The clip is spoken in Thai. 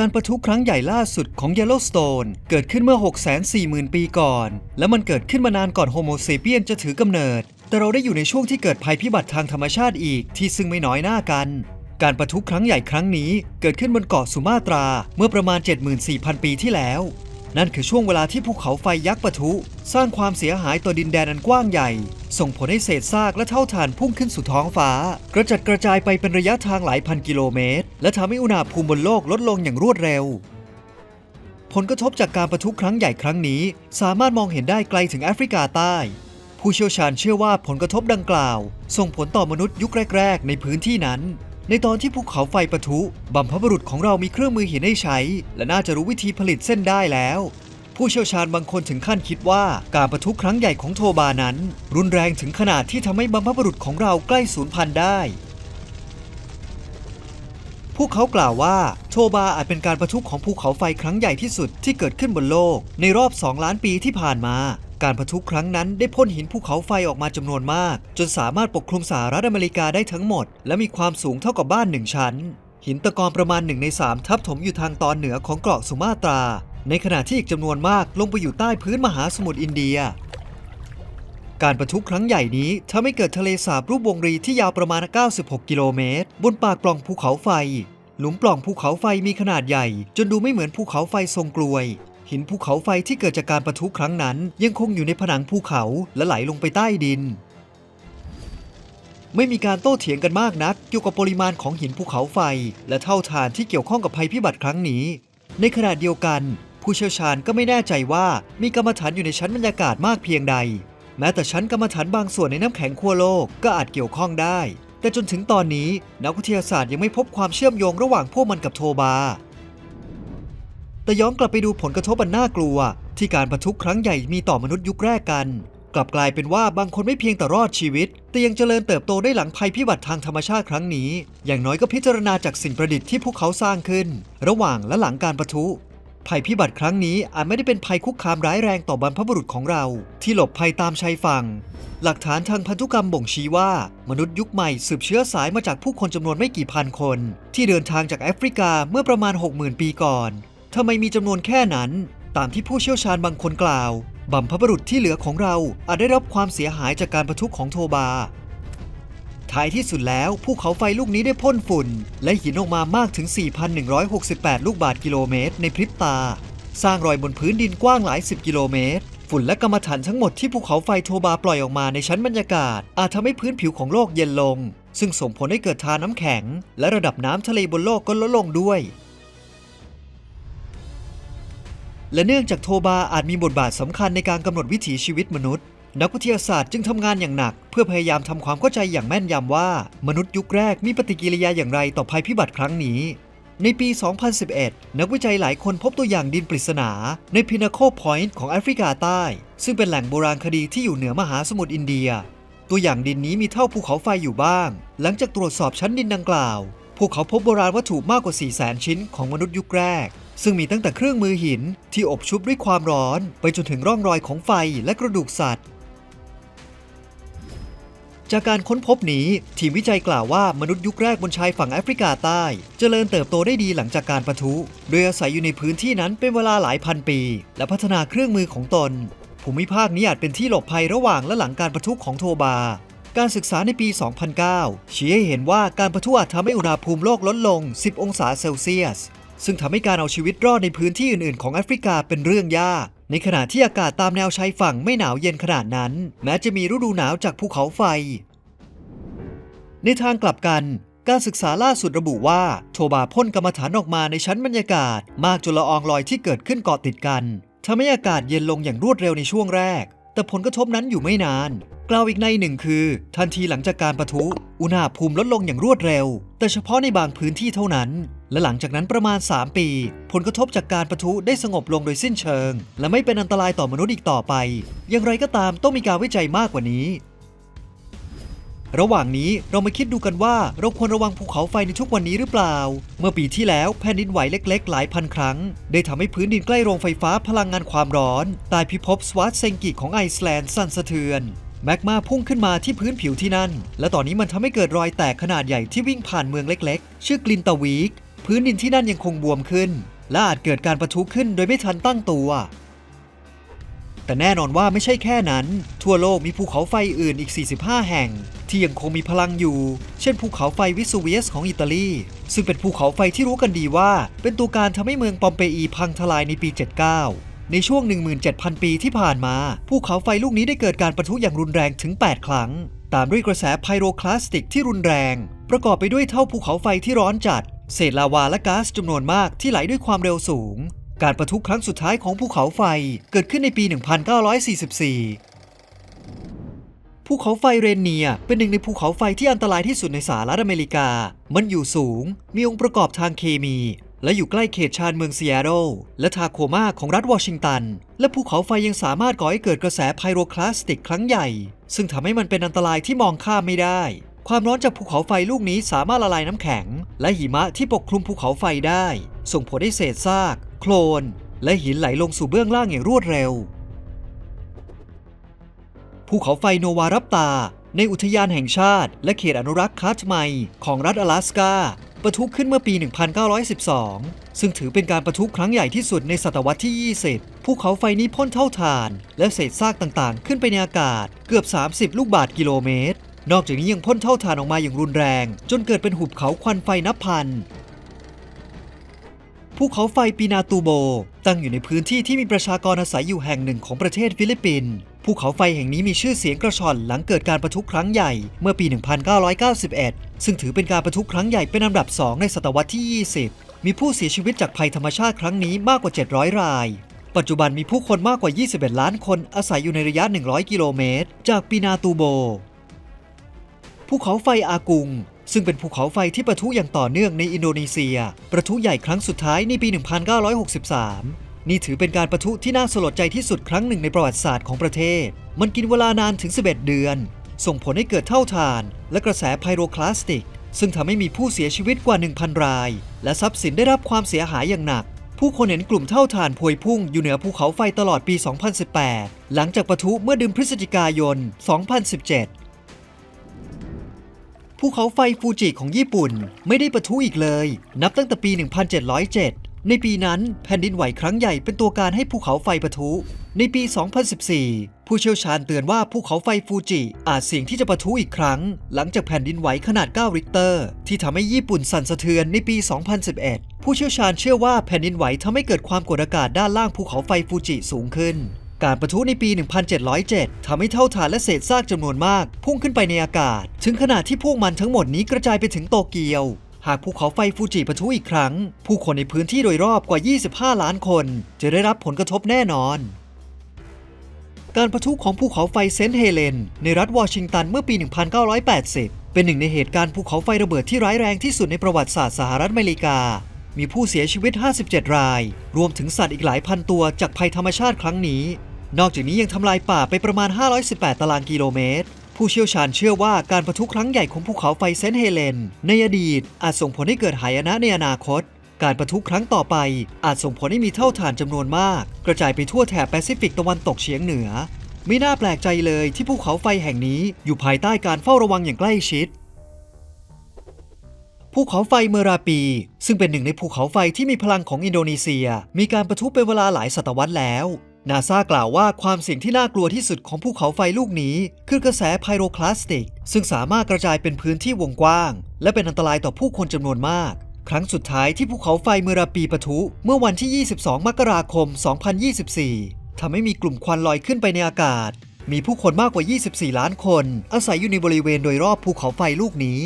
การประทุครั้งใหญ่ล่าสุดของ Yellowstone เกิดขึ้นเมื่อ 640,000 ปีก่อน และมันเกิดขึ้นมานานก่อนโฮโมเซเปียนจะถือกำเนิด แต่เราได้อยู่ในช่วงที่เกิดภัยพิบัติทางธรรมชาติอีกที่ซึ่งไม่น้อยหน้ากัน การประทุครั้งใหญ่ครั้งนี้เกิดขึ้นบนเกาะสุมาตราเมื่อประมาณ 74,000 ปีที่แล้ว นั่นคือช่วงเวลาที่ภูเขาไฟยักษ์ปะทุ สร้างความเสียหายต่อดินแดนอันกว้างใหญ่ ส่งผลให้เศษซากและเท่าฐานพุ่งขึ้นสู่ท้องฟ้า กระจัดกระจายไปเป็นระยะทางหลายพันกิโลเมตร และทำให้อุณหภูมิบนโลกลดลงอย่างรวดเร็ว ผลกระทบจากการประทุครั้งใหญ่ครั้งนี้ สามารถมองเห็นได้ไกลถึงแอฟริกาใต้ผู้เชี่ยวชาญเชื่อว่าผลกระทบดังกล่าว ส่งผลต่อมนุษย์ยุคแรก ๆ ในพื้นที่นั้น ในตอนที่ภูเขาไฟปะทุบัมพบุรุษของเรามีเครื่องมือหินให้ใช้ และน่าจะรู้วิธีผลิตเส้นได้แล้ว ผู้เชี่ยวชาญบางคนถึงขั้นคิดว่าการประทุครั้งใหญ่ของโทบานั้น รุนแรงถึงขนาดที่ทำให้บัมพบุรุษของเราใกล้สูญพันธุ์ได้ พวกเขากล่าวว่าโทบาอาจเป็นการประทุของภูเขาไฟครั้งใหญ่ที่สุดที่เกิดขึ้นบนโลก ในรอบ 2 ล้านปีที่ผ่านมา การประทุครั้งนั้นได้พ่นหินภูเขาไฟออกมาจำนวนมาก จนสามารถปกคลุมสหรัฐอเมริกาได้ทั้งหมด และมีความสูงเท่ากับบ้านหนึ่งชั้น หินตะกอนประมาณ1ใน3ทับถมอยู่ทางตอนเหนือของเกาะสุมาตรา ในขณะที่อีกจำนวนมากลงไปอยู่ใต้พื้นมหาสมุทรอินเดีย การประทุครั้งใหญ่นี้ทำให้เกิดทะเลสาบรูปวงรีที่ยาวประมาณ 96 กิโลเมตร บนปากปล่องภูเขาไฟหลุมปล่องภูเขาไฟมีขนาดใหญ่ จนดูไม่เหมือนภูเขาไฟทรงกลวย หินภูเขาไฟที่เกิดจากการประทุครั้งนั้น ยังคงอยู่ในผนังภูเขาและไหลลงไปใต้ดิน ไม่มีการโต้เถียงกันมากนักเกี่ยวกับปริมาณของหินภูเขาไฟ และเท่าฐานที่เกี่ยวข้องกับภัยพิบัติครั้งนี้ ในขณะเดียวกัน ผู้เชี่ยวชาญก็ไม่แน่ใจว่ามีกรรมฐานอยู่ในชั้นบรรยากาศมากเพียงใด แม้แต่ชั้นกรรมฐานบางส่วนในน้ำแข็งขั้วโลกก็อาจเกี่ยวข้องได้ แต่จนถึงตอนนี้นักวิทยาศาสตร์ยังไม่พบความเชื่อมโยงระหว่างพวกมันกับโทบา แต่ย้อนกลับไปดูผลกระทบอันน่ากลัว ที่การประทุครั้งใหญ่มีต่อมนุษย์ยุคแรกกัน กลับกลายเป็นว่าบางคนไม่เพียงแต่รอดชีวิต แต่ยังเจริญเติบโตได้หลังภัยพิบัติทางธรรมชาติครั้งนี้ อย่างน้อยก็พิจารณาจากสิ่งประดิษฐ์ที่พวกเขาสร้างขึ้น ระหว่างและหลังการประทุภัยพิบัติครั้งนี้อาจไม่ได้เป็นภัยคุกคามร้ายแรงต่อบรรพบุรุษของเรา ที่หลบภัยตามชายฝั่ง หลักฐานทางพันธุกรรมบ่งชี้ว่า มนุษย์ยุคใหม่สืบเชื้อสายมาจากผู้คนจำนวนไม่กี่พันคน ที่เดินทางจากแอฟริกาเมื่อประมาณ 60,000 ปีก่อน ทำไมมีจำนวนแค่นั้น ตามที่ผู้เชี่ยวชาญบางคนกล่าวบัมพบุรุษที่เหลือของเราอาจได้รับความเสียหายจากการประทุของโทบา ท้ายที่สุดแล้วภูเขาไฟลูกนี้ได้พ่นฝุ่น และหินออกมามากถึง 4,168 ลูกบาศก์กิโลเมตร ในพริบตา สร้างรอยบนพื้นดินกว้างหลายสิบกิโลเมตร ฝุ่นและกรรมฐานทั้งหมดที่ภูเขาไฟโทบาปล่อยออกมาในชั้นบรรยากาศ อาจทำให้พื้นผิวของโลกเย็นลง ซึ่งส่งผลให้เกิดทาน้ำแข็ง และระดับน้ำทะเลบนโลกก็ลดลงด้วย และเนื่องจากโทบาอาจมีบทบาทสำคัญในการกำหนดวิถีชีวิตมนุษย์ นักวิทยาศาสตร์จึงทำงานอย่างหนัก เพื่อพยายามทำความเข้าใจอย่างแม่นยำว่า มนุษย์ยุคแรกมีปฏิกิริยาอย่างไรต่อภัยพิบัติครั้งนี้ ในปี 2011 นักวิจัยหลายคนพบตัวอย่างดินปริศนาในพินาโคพอยต์ของแอฟริกาใต้ ซึ่งเป็นแหล่งโบราณคดีที่อยู่เหนือมหาสมุทรอินเดีย ตัวอย่างดินนี้มีเท่าภูเขาไฟอยู่บ้าง หลังจากตรวจสอบชั้นดินดังกล่าวพวกเขาพบโบราณวัตถุมากกว่า 4 0 0 0 0 0 ชิ้นของมนุษย์ยุคแรก ซึ่งมีตั้งแต่เครื่องมือหินที่อบชุบด้วยความร้อน ไปจนถึงร่องรอยของไฟและกระดูกสัตว์ จากการค้นพบนี้ ทีมวิจัยกล่าวว่ามนุษย์ยุคแรกบนชายฝั่งแอฟริกาใต้เจริญเติบโตได้ดีหลังจากการประทุ โดยอาศัยอยู่ในพื้นที่นั้นเป็นเวลาหลายพันปี และพัฒนาเครื่องมือของตน ภูมิภาคนี้อาจเป็นที่หลบภัยระหว่างและหลังการประทุของโทบาการศึกษาในปี 2009 ชี้ให้เห็นว่าการประทุอาจทำให้อุณหภูมิโลกลดลง 10 องศาเซลเซียส ซึ่งทำให้การเอาชีวิตรอดในพื้นที่อื่นๆ ของแอฟริกาเป็นเรื่องยาก ในขณะที่อากาศตามแนวชายฝั่งไม่หนาวเย็นขนาดนั้น แม้จะมีฤดูหนาวจากภูเขาไฟ ในทางกลับกัน การศึกษาล่าสุดระบุว่า โทบาพ่นกรรมฐานออกมาในชั้นบรรยากาศ มากจนละอองลอยที่เกิดขึ้นเกาะติดกันทำให้อากาศเย็นลงอย่างรวดเร็วในช่วงแรก แต่ผลกระทบนั้นอยู่ไม่นาน กล่าวอีกในหนึ่งคือ ทันทีหลังจากการประทุ อุณหภูมิลดลงอย่างรวดเร็ว แต่เฉพาะในบางพื้นที่เท่านั้น และหลังจากนั้นประมาณ 3 ปี ผลกระทบจากการประทุได้สงบลงโดยสิ้นเชิง และไม่เป็นอันตรายต่อมนุษย์อีกต่อไป อย่างไรก็ตามต้องมีการวิจัยมากกว่านี้ ระหว่างนี้เรามาคิดดูกันว่าเราควรระวังภูเขาไฟในทุกวันนี้หรือเปล่า เมื่อปีที่แล้วแผ่นดินไหวเล็ก ๆ หลายพันครั้ง ได้ทำให้พื้นดินใกล้โรงไฟฟ้าพลังงานความร้อนใต้พิภพสวาตเซงกิของไอซ์แลนด์สั่นสะเทือน แมกมาพุ่งขึ้นมาที่พื้นผิวที่นั่น และตอนนี้มันทำให้เกิดรอยแตกขนาดใหญ่ที่วิ่งผ่านเมืองเล็กๆ ชื่อกลินตาวีก พื้นดินที่นั่นยังคงบวมขึ้น และอาจเกิดการประทุขึ้นโดยไม่ทันตั้งตัว แต่แน่นอนว่าไม่ใช่แค่นั้น ทั่วโลกมีภูเขาไฟอื่นอีก 45 แห่ง ที่ยังคงมีพลังอยู่ เช่นภูเขาไฟวิสูเวียสของอิตาลี ซึ่งเป็นภูเขาไฟที่รู้กันดีว่า เป็นตัวการทำให้เมืองปอมเปอีพังทลายในปี 79 ในช่วง 17,000 ปีที่ผ่านมา ภูเขาไฟลูกนี้ได้เกิดการประทุอย่างรุนแรงถึง 8 ครั้ง ตามด้วยกระแสไพโรคลาสติกที่รุนแรง ประกอบไปด้วยเท่าภูเขาไฟที่ร้อนจัด เศษลาวาและก๊าซจำนวนมากที่ไหลด้วยความเร็วสูง การประทุครั้งสุดท้ายของภูเขาไฟเกิดขึ้นในปี 1944 ภูเขาไฟเรนเนียเป็นหนึ่งในภูเขาไฟที่อันตรายที่สุดในสหรัฐอเมริกา มันอยู่สูง มีองค์ประกอบทางเคมี และอยู่ใกล้เขตชานเมืองซีแอตเทิลและทาโคมาของรัฐวอชิงตัน และภูเขาไฟยังสามารถก่อให้เกิดกระแสไพโรคลาสติกครั้งใหญ่ ซึ่งทำให้มันเป็นอันตรายที่มองข้ามไม่ได้ ความร้อนจากภูเขาไฟลูกนี้สามารถละลายน้ำแข็ง และหิมะที่ปกคลุมภูเขาไฟได้ ส่งผลให้เศษซาก โคลน และหินไหลลงสู่เบื้องล่างอย่างรวดเร็ว ภูเขาไฟโนวารับตาในอุทยานแห่งชาติ และเขตอนุรักษ์คาทไมของรัฐอลาสกา ประทุขึ้นเมื่อปี 1912 ซึ่งถือเป็นการประทุครั้งใหญ่ที่สุดในศตวรรษที่ 20 ภูเขาไฟนี้พ่นเท่าฐาน และเศษซากต่างๆ ขึ้นไปในอากาศเกือบ 30 ลูกบาศก์กิโลเมตร นอกจากนี้ยังพ่นเท่าฐานออกมาอย่างรุนแรง จนเกิดเป็นหุบเขาควันไฟนับพันภูเขาไฟปีนาตูโบ ตั้งอยู่ในพื้นที่ที่มีประชากรอาศัยอยู่แห่งหนึ่งของประเทศฟิลิปปินส์ ภูเขาไฟแห่งนี้มีชื่อเสียงกระชอนหลังเกิดการประทุครั้งใหญ่เมื่อปี 1991 ซึ่งถือเป็นการประทุครั้งใหญ่เป็นอันดับ 2 ในศตวรรษที่ 20 มีผู้เสียชีวิตจากภัยธรรมชาติครั้งนี้มากกว่า 700 ราย ปัจจุบันมีผู้คนมากกว่า 21 ล้านคนอาศัยอยู่ในระยะ 100 กิโลเมตร จากปีนาตูโบ ภูเขาไฟอากุง ซึ่งเป็นภูเขาไฟที่ประทุอย่างต่อเนื่องในอินโดนีเซีย ประทุใหญ่ครั้งสุดท้ายในปี 1963 นี่ถือเป็นการประทุที่น่าสลดใจที่สุดครั้งหนึ่งในประวัติศาสตร์ของประเทศ มันกินเวลานานถึง 11 เดือน ส่งผลให้เกิดเท่าฐาน และกระแสไพโรคลาสติก ซึ่งทำให้มีผู้เสียชีวิตกว่า 1,000 ราย และทรัพย์สินได้รับความเสียหายอย่างหนัก ผู้คนเห็นกลุ่มเท่าฐานพวยพุ่งอยู่เหนือภูเขาไฟตลอดปี 2018 หลังจากประทุเมื่อเดือนพฤศจิกายน 2017ภูเขาไฟฟูจิของญี่ปุ่นไม่ได้ปะทุอีกเลย นับตั้งแต่ปี 1707 ในปีนั้นแผ่นดินไหวครั้งใหญ่เป็นตัวการให้ภูเขาไฟปะทุ ในปี 2014 ผู้เชี่ยวชาญเตือนว่าภูเขาไฟฟูจิ อาจเสี่ยงที่จะปะทุอีกครั้ง หลังจากแผ่นดินไหวขนาด 9 ริกเตอร์ ที่ทำให้ญี่ปุ่นสั่นสะเทือนในปี 2011 ผู้เชี่ยวชาญเชื่อว่าแผ่นดินไหวทำให้เกิดความกดอากาศด้านล่างภูเขาไฟฟูจิสูงขึ้นการประทุในปี 1707 ทำให้เท่าฐานและเศษซากจำนวนมาก พุ่งขึ้นไปในอากาศ ถึงขนาดที่พวกมันทั้งหมดนี้กระจายไปถึงโตเกียว หากภูเขาไฟฟูจิปะทุอีกครั้ง ผู้คนในพื้นที่โดยรอบกว่า 25 ล้านคน จะได้รับผลกระทบแน่นอน การปะทุของภูเขาไฟเซนต์เฮเลน ในรัฐวอชิงตันเมื่อปี 1980 เป็นหนึ่งในเหตุการณ์ภูเขาไฟระเบิดที่ร้ายแรงที่สุดในประวัติศาสตร์สหรัฐอเมริกา มีผู้เสียชีวิต 57 ราย รวมถึงสัตว์อีกหลายพันตัวจากภัยธรรมชาติครั้งนี้ นอกจากนี้ยังทำลายป่าไปประมาณ 518 ตารางกิโลเมตร ผู้เชี่ยวชาญเชื่อว่าการประทุครั้งใหญ่ของภูเขาไฟเซนเฮเลน ในอดีตอาจส่งผลให้เกิดหายนะในอนาคต การประทุครั้งต่อไป อาจส่งผลให้มีเท่าฐานจำนวนมาก กระจายไปทั่วแถบแปซิฟิกตะวันตกเฉียงเหนือ ไม่น่าแปลกใจเลยที่ภูเขาไฟแห่งนี้อยู่ภายใต้การเฝ้าระวังอย่างใกล้ชิดภูเขาไฟเมราปี ซึ่งเป็นหนึ่งในภูเขาไฟที่มีพลังของอินโดนีเซีย มีการประทุเป็นเวลาหลายศตวรรษแล้ว นาซากล่าวว่าความเสี่ยงที่น่ากลัวที่สุดของภูเขาไฟลูกนี้ คือกระแสไพโรคลาสติก ซึ่งสามารถกระจายเป็นพื้นที่วงกว้าง และเป็นอันตรายต่อผู้คนจำนวนมาก ครั้งสุดท้ายที่ภูเขาไฟเมอราปีปะทุเมื่อวันที่ 22 มกราคม 2024 ทำให้มีกลุ่มควันลอยขึ้นไปในอากาศ มีผู้คนมากกว่า 24 ล้านคน อาศัยอยู่ในบริเวณโดยรอบภูเขาไฟลูกนี้